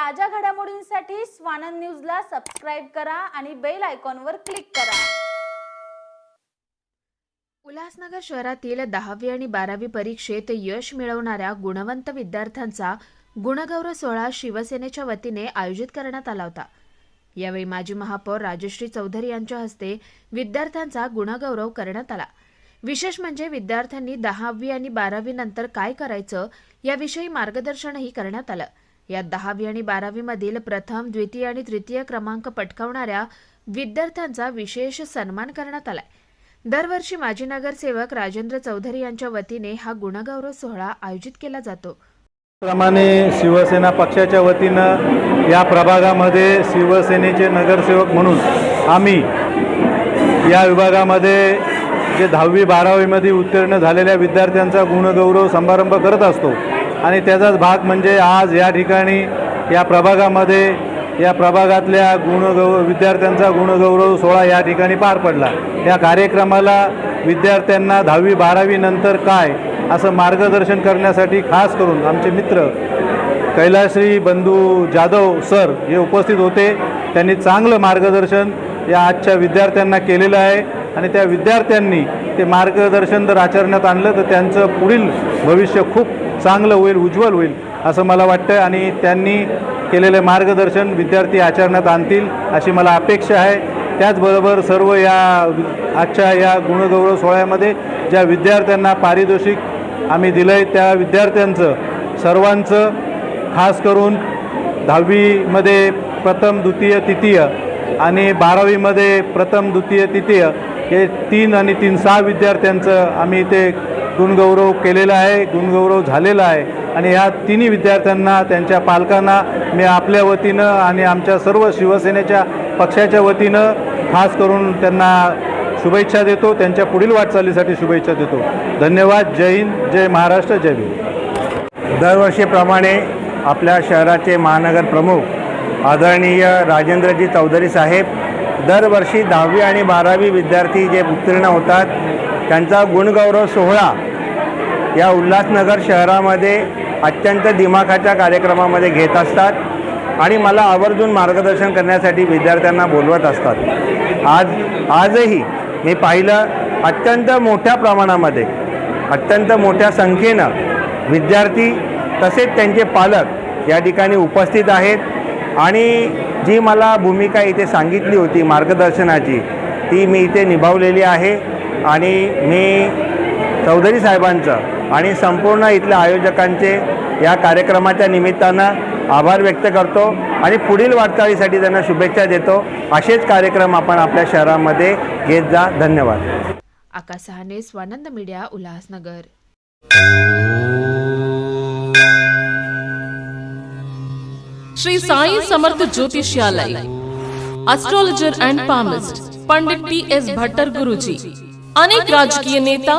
ताज्या घडामोडींसाठी स्वानंद न्यूजला सबस्क्राईब करा आणि बेल आयकॉनवर क्लिक करा. उल्हासनगर शहरातील दहावी आणि बारावी परीक्षेत यश मिळवणाऱ्या गुणवंत विद्यार्थ्यांचा गुणगौरव सोहळा शिवसेनेच्या वतीने आयोजित करण्यात आला होता. यावेळी माजी महापौर राजश्री चौधरी यांच्या हस्ते विद्यार्थ्यांचा गुणगौरव करण्यात आला. विशेष म्हणजे विद्यार्थ्यांनी दहावी आणि बारावी नंतर काय करायचं याविषयी मार्गदर्शनही करण्यात आलं. यात दहावी आणि बारावीमधील प्रथम द्वितीय आणि तृतीय क्रमांक पटकावणाऱ्या विद्यार्थ्यांचा विशेष सन्मान करण्यात आलाय. दरवर्षी माजी नगरसेवक राजेंद्र चौधरी यांच्या वतीने हा गुणगौरव सोहळा आयोजित केला जातो. प्रमाणे शिवसेना पक्षाच्या वतीनं या प्रभागामध्ये शिवसेनेचे नगरसेवक म्हणून आम्ही या विभागामध्ये जे दहावी बारावीमध्ये उत्तीर्ण झालेल्या विद्यार्थ्यांचा गुणगौरव समारंभ करत असतो आणि त्याचाच भाग म्हणजे आज या ठिकाणी या प्रभागामध्ये या प्रभागातल्या गुणगौ विद्यार्थ्यांचा गुणगौरव सोहळा या ठिकाणी पार पडला. या कार्यक्रमाला विद्यार्थ्यांना दहावी बारावी नंतर काय असं मार्गदर्शन करण्यासाठी खास करून आमचे मित्र कैलाश्री बंधू जाधव सर हे उपस्थित होते. त्यांनी चांगलं मार्गदर्शन या आजच्या विद्यार्थ्यांना केलेलं आहे आणि त्या विद्यार्थ्यांनी ते मार्गदर्शन जर आचरण्यात आणलं तर त्यांचं पुढील भविष्य खूप चांगलं होईल उज्ज्वल होईल असं मला वाटतं आणि त्यांनी केलेले मार्गदर्शन विद्यार्थी आचरणात आणतील अशी मला अपेक्षा आहे. त्याचबरोबर सर्व या आजच्या या गुणगौरव सोहळ्यामध्ये ज्या विद्यार्थ्यांना पारितोषिक आम्ही दिलं आहे त्या विद्यार्थ्यांचं सर्वांचं खास करून दहावीमध्ये प्रथम द्वितीय तृतीय आणि बारावीमध्ये प्रथम द्वितीय तृतीय हे तीन आणि तीन सहा विद्यार्थ्यांचं आम्ही ते गुणगौरव केलेला आहे गुणगौरव झालेला आहे. आणि ह्या तिन्ही विद्यार्थ्यांना त्यांच्या पालकांना मी आपल्या वतीनं आणि आमच्या सर्व शिवसेनेच्या पक्षाच्या वतीनं खास करून त्यांना शुभेच्छा देतो. त्यांच्या पुढील वाटचालीसाठी शुभेच्छा देतो. धन्यवाद. जय हिंद. जय महाराष्ट्र. जय भीम. दरवर्षीप्रमाणे आपल्या शहराचे महानगर प्रमुख आदरणीय राजेंद्रजी चौधरी साहेब दरवर्षी दहावी आणि बारावी विद्यार्थी जे उत्तीर्ण होतात त्यांचा गुणगौरव सोहळा या उल्हासनगर शहरामध्ये अत्यंत दिमाखाच्या कार्यक्रमामध्ये घेत असतात आणि मला आवर्जून मार्गदर्शन करण्यासाठी विद्यार्थ्यांना बोलवत असतात. आज आजही मी पाहिलं अत्यंत मोठ्या प्रमाणामध्ये अत्यंत मोठ्या संख्येनं विद्यार्थी तसेच त्यांचे पालक या ठिकाणी उपस्थित आहेत आणि जी मला भूमिका इथे सांगितली होती मार्गदर्शनाची ती मी इथे निभावलेली आहे आणि मी चौधरी साहेबांचं आणि संपूर्ण इथल्या आयोजकांचे या कार्यक्रमाच्या निमित्तानं आभार व्यक्त करतो आणि पुढील वाटचालीसाठी त्यांना शुभेच्छा देतो. असेच कार्यक्रम आपण आपल्या शहरामध्ये घेत जा. धन्यवाद. Akash Sahane Swanand media Ulhasnagar. Shri Sai Samarth ज्योतिषालय. Astrologer and palmist Pandit T S Bhattar Guruji अनेक राजकीय नेता